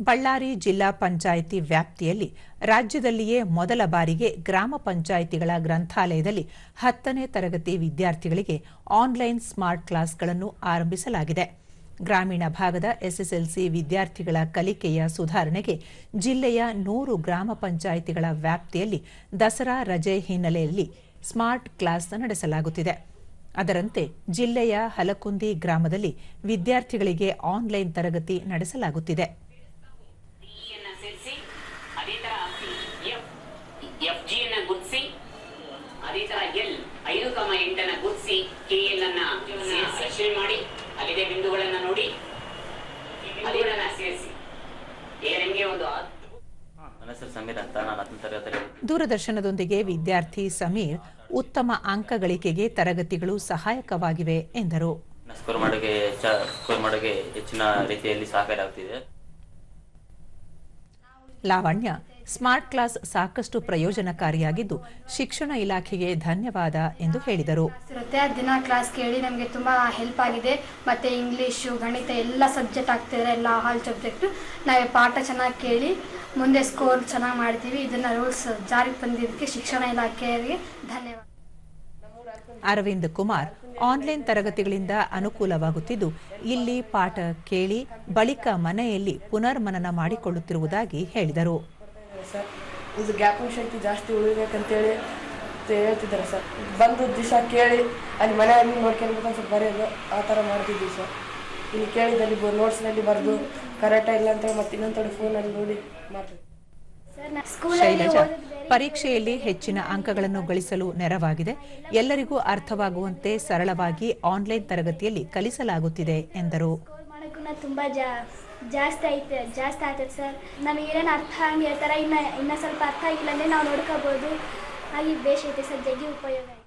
ಬಳ್ಳಾರಿ ಜಿಲ್ಲಾ ಪಂಚಾಯಿತಿ ವ್ಯಾಪ್ತಿಯಲ್ಲಿ ರಾಜ್ಯದಲ್ಲಿಯೇ ಮೊದಲ ಬಾರಿಗೆ ಗ್ರಾಮ ಪಂಚಾಯಿತಿಗಳ ಗ್ರಂಥಾಲಯದಲ್ಲಿ ಹತ್ತನೇ ತರಗತಿ ವಿದ್ಯಾರ್ಥಿಗಳಿಗೆ ಆನ್ಲೈನ್ ಸ್ಮಾರ್ಟ್ ಕ್ಲಾಸ್ಗಳನ್ನು ಆರಂಭಿಸಲಾಗಿದೆ. ಗ್ರಾಮೀಣ ಭಾಗದ ಎಸ್ಎಸ್ಎಲ್ಸಿ ವಿದ್ಯಾರ್ಥಿಗಳ ಕಲಿಕೆಯ ಸುಧಾರಣೆಗೆ ಜಿಲ್ಲೆಯ ನೂರು ಗ್ರಾಮ ಪಂಚಾಯಿತಿಗಳ ವ್ಯಾಪ್ತಿಯಲ್ಲಿ ದಸರಾ ರಜೆ ಹಿನ್ನೆಲೆಯಲ್ಲಿ ಸ್ಮಾರ್ಟ್ ಕ್ಲಾಸ್ ನಡೆಸಲಾಗುತ್ತಿದೆ. ಅದರಂತೆ ಜಿಲ್ಲೆಯ ಹಲಕುಂದಿ ಗ್ರಾಮದಲ್ಲಿ ವಿದ್ಯಾರ್ಥಿಗಳಿಗೆ ಆನ್ಲೈನ್ ತರಗತಿ ನಡೆಸಲಾಗುತ್ತಿದೆ ನ ಸೇರಿಸಿ ಅದೇ ತರ ಎಫ್ ಎಫ್ ಜಿ ಅನ್ನ ಗುರ್ತಿಸಿ ಅದೇ ತರ ಎಲ್ ಐದು ಕಮ ಎಂಟನ್ನ ಗುರ್ತಿಸಿ ಕೆ ಎಲ್ ಅನ್ನ ಸೇರಿಸಿ ಮಾಡಿ ಅಲ್ಲಿದೆ ಬಿಂದುಗಳನ್ನ ನೋಡಿ ಸೇರಿಸಿ. ನಿಮಗೆ ಒಂದು ಅದ್ಭುತ ನನ್ನ ಸಮೀರ್ ಅಂತ ನಾನು ಹತ್ತನೇ ದೂರದರ್ಶನದೊಂದಿಗೆ ವಿದ್ಯಾರ್ಥಿ ಸಮೀರ್ ಉತ್ತಮ ಅಂಕ ಗಳಿಕೆಗೆ ತರಗತಿಗಳು ಸಹಾಯಕವಾಗಿವೆ ಎಂದರು. ನನ್ನ ಸ್ಕೋರ್ ಮಾಡೋಕೆ ಸ್ಕೋರ್ ಮಾಡೋಕೆ ಹೆಚ್ಚಿನ ರೀತಿಯಲ್ಲಿ ಸಹಕಾರ ಆಗ್ತಿದೆ ಲಾವಣ್ಯ ಸ್ಮಾರ್ಟ್ ಕ್ಲಾಸ್ ಸಾಕಷ್ಟು ಪ್ರಯೋಜನಕಾರಿಯಾಗಿದ್ದು ಶಿಕ್ಷಣ ಇಲಾಖೆಗೆ ಧನ್ಯವಾದ ಎಂದು ಹೇಳಿದರು. ದಿನ ಕ್ಲಾಸ್ ಕೇಳಿ ನಮಗೆ ತುಂಬ ಹೆಲ್ಪ್ ಆಗಿದೆ. ಮತ್ತೆ ಇಂಗ್ಲೀಷು ಗಣಿತ ಎಲ್ಲ ಸಬ್ಜೆಕ್ಟ್ ಆಗ್ತಿದ್ದಾರೆ ಎಲ್ಲ ಆಲ್ ಸಬ್ಜೆಕ್ಟು ನಾವೇ ಪಾಠ ಚೆನ್ನಾಗಿ ಕೇಳಿ ಮುಂದೆ ಸ್ಕೋರ್ ಚೆನ್ನಾಗಿ ಮಾಡ್ತೀವಿ. ಇದನ್ನು ರೂಲ್ಸ್ ಜಾರಿಗೆ ಬಂದಿದ್ದಕ್ಕೆ ಶಿಕ್ಷಣ ಇಲಾಖೆಯವರಿಗೆ ಧನ್ಯವಾದ. ಅರವಿಂದ್ ಕುಮಾರ್ ಆನ್ಲೈನ್ ತರಗತಿಗಳಿಂದ ಅನುಕೂಲವಾಗುತ್ತಿದ್ದು ಇಲ್ಲಿ ಪಾಠ ಕೇಳಿ ಬಳಿಕ ಮನೆಯಲ್ಲಿ ಪುನರ್ಮನನ ಮಾಡಿಕೊಳ್ಳುತ್ತಿರುವುದಾಗಿ ಹೇಳಿದರು. ಸರ್. ಇದು ಗ್ಯಾಪಿಂಗ್ ಶಕ್ತಿ ಜಾಸ್ತಿ ಉಳಿಬೇಕಂತೇಳಿ ಅಂತ ಹೇಳ್ತಿದ್ದಾರೆ ಸರ್. ಬಂದು ದಿವಸ ಕೇಳಿ ಅಲ್ಲಿ ಮನೆಯಲ್ಲಿ ನೋಡ್ಕೊಂಡು ಸ್ವಲ್ಪ ಬರೆಯೋದು ಆ ಥರ ಮಾಡ್ತಿದ್ವಿ ಸರ್. ಇಲ್ಲಿ ಕೇಳಿದಲ್ಲಿ ನೋಟ್ಸ್ನಲ್ಲಿ ಬರೆದು ಕರೆಕ್ಟಾಗಿ ಇಲ್ಲ ಅಂತೇಳಿ ಮತ್ತೆ ಇನ್ನೊಂದು ಫೋನಲ್ಲಿ ನೋಡಿ ಮಾಡ್ತೀವಿ ಶೈಲಜಾ ಪರೀಕ್ಷೆಯಲ್ಲಿ ಹೆಚ್ಚಿನ ಅಂಕಗಳನ್ನು ಗಳಿಸಲು ನೆರವಾಗಿದೆ. ಎಲ್ಲರಿಗೂ ಅರ್ಥವಾಗುವಂತೆ ಸರಳವಾಗಿ ಆನ್ಲೈನ್ ತರಗತಿಯಲ್ಲಿ ಕಲಿಸಲಾಗುತ್ತಿದೆ ಎಂದರು. ಜಾಸ್ತಿ ಐತೆ ಜಾಸ್ತಿ ಆಗ್ತದೆ ಸರ್. ನಮಗೆ ಏನೇನು ಅರ್ಥ ಹಂಗೆ ಹೇಳ್ತಾರೆ ಇನ್ನು ಇನ್ನೂ ಸ್ವಲ್ಪ ಅರ್ಥ ಆಗಿಲ್ಲ ಅಂದರೆ ನಾವು ನೋಡ್ಕೋಬೋದು. ಹಾಗೆ ಬೇಷ್ ಐತೆ ಸರ್ ಜಗ್ಗಿ ಉಪಯೋಗ ಐತೆ.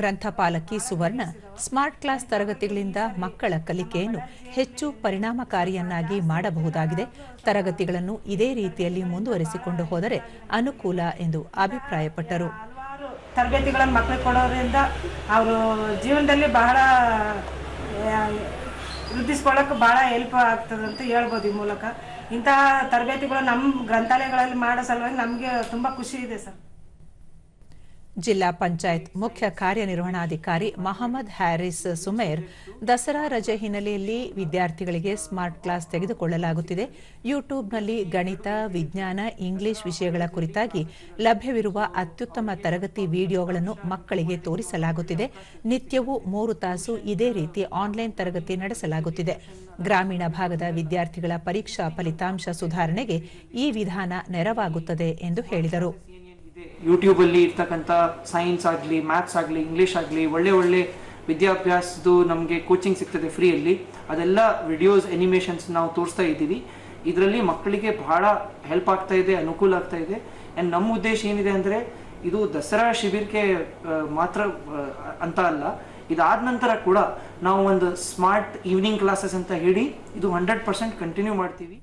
ಗ್ರಂಥಪಾಲಕಿ ಸುವರ್ಣ ಸ್ಮಾರ್ಟ್ ಕ್ಲಾಸ್ ತರಗತಿಗಳಿಂದ ಮಕ್ಕಳ ಕಲಿಕೆಯನ್ನು ಹೆಚ್ಚು ಪರಿಣಾಮಕಾರಿಯನ್ನಾಗಿ ಮಾಡಬಹುದಾಗಿದೆ. ತರಗತಿಗಳನ್ನು ಇದೇ ರೀತಿಯಲ್ಲಿ ಮುಂದುವರಿಸಿಕೊಂಡು ಹೋದರೆ ಅನುಕೂಲ ಎಂದು ಅಭಿಪ್ರಾಯಪಟ್ಟರು. ತರಗತಿಗಳನ್ನು ತರಬೇತಿಗಳನ್ನು ಮಕ್ಕಳಿಗೆ ಕೊಡೋದ್ರಿಂದ ಅವರು ಜೀವನದಲ್ಲಿ ಬಹಳ ವೃದ್ಧಿಸ್ಕೊಳ್ಳೋಕೆ ಭಾಳ ಹೆಲ್ಪ್ ಆಗ್ತದೆ ಅಂತ ಹೇಳ್ಬೋದು ಈ ಮೂಲಕ. ಇಂತಹ ತರಬೇತಿಗಳು ನಮ್ಮ ಗ್ರಂಥಾಲಯಗಳಲ್ಲಿ ಮಾಡೋ ಸಲುವಾಗಿ ನಮಗೆ ತುಂಬ ಖುಷಿ ಇದೆ ಸರ್. ಜಿಲ್ಲಾ ಪಂಚಾಯತ್ ಮುಖ್ಯ ಕಾರ್ಯನಿರ್ವಹಣಾಧಿಕಾರಿ ಮಹಮ್ಮದ್ ಹ್ಯಾರಿಸ್ ಸುಮೇರ್ ದಸರಾ ರಜೆ ಹಿನ್ನೆಲೆಯಲ್ಲಿ ವಿದ್ಯಾರ್ಥಿಗಳಿಗೆ ಸ್ಮಾರ್ಟ್ ಕ್ಲಾಸ್ ತೆಗೆದುಕೊಳ್ಳಲಾಗುತ್ತಿದೆ. ಯೂಟ್ಯೂಬ್ನಲ್ಲಿ ಗಣಿತ, ವಿಜ್ಞಾನ, ಇಂಗ್ಲಿಷ್ ವಿಷಯಗಳ ಕುರಿತಾಗಿ ಲಭ್ಯವಿರುವ ಅತ್ಯುತ್ತಮ ತರಗತಿ ವಿಡಿಯೋಗಳನ್ನು ಮಕ್ಕಳಿಗೆ ತೋರಿಸಲಾಗುತ್ತಿದೆ. ನಿತ್ಯವೂ ಮೂರು ತಾಸು ಇದೇ ರೀತಿ ಆನ್ಲೈನ್ ತರಗತಿ ನಡೆಸಲಾಗುತ್ತಿದೆ. ಗ್ರಾಮೀಣ ಭಾಗದ ವಿದ್ಯಾರ್ಥಿಗಳ ಪರೀಕ್ಷಾ ಫಲಿತಾಂಶ ಸುಧಾರಣೆಗೆ ಈ ವಿಧಾನ ನೆರವಾಗುತ್ತದೆ ಎಂದು ಹೇಳಿದರು. ಯೂಟ್ಯೂಬಲ್ಲಿ ಇರ್ತಕ್ಕಂಥ ಸೈನ್ಸ್ ಆಗಲಿ ಮ್ಯಾಥ್ಸ್ ಆಗಲಿ ಇಂಗ್ಲೀಷ್ ಆಗಲಿ, ಒಳ್ಳೆ ಒಳ್ಳೆ ವಿದ್ಯಾಭ್ಯಾಸದ್ದು ನಮಗೆ ಕೋಚಿಂಗ್ ಸಿಗ್ತದೆ ಫ್ರೀಯಲ್ಲಿ ಅದೆಲ್ಲ ವಿಡಿಯೋಸ್ ಎನಿಮೇಷನ್ಸ್ ನಾವು ತೋರಿಸ್ತಾ ಇದ್ದೀವಿ. ಇದರಲ್ಲಿ ಮಕ್ಕಳಿಗೆ ಬಹಳ ಹೆಲ್ಪ್ ಆಗ್ತಾ ಇದೆ, ಅನುಕೂಲ ಆಗ್ತಾ ಇದೆ. ಆ್ಯಂಡ್ ನಮ್ಮ ಉದ್ದೇಶ ಏನಿದೆ ಅಂದರೆ, ಇದು ದಸರಾ ಶಿಬಿರಕ್ಕೆ ಮಾತ್ರ ಅಂತ ಅಲ್ಲ. ಇದಾದ ನಂತರ ಕೂಡ ನಾವು ಒಂದು ಸ್ಮಾರ್ಟ್ ಈವ್ನಿಂಗ್ ಕ್ಲಾಸಸ್ ಅಂತ ಹೇಳಿ ಇದು ಹಂಡ್ರೆಡ್ ಪರ್ಸೆಂಟ್ ಕಂಟಿನ್ಯೂ ಮಾಡ್ತೀವಿ.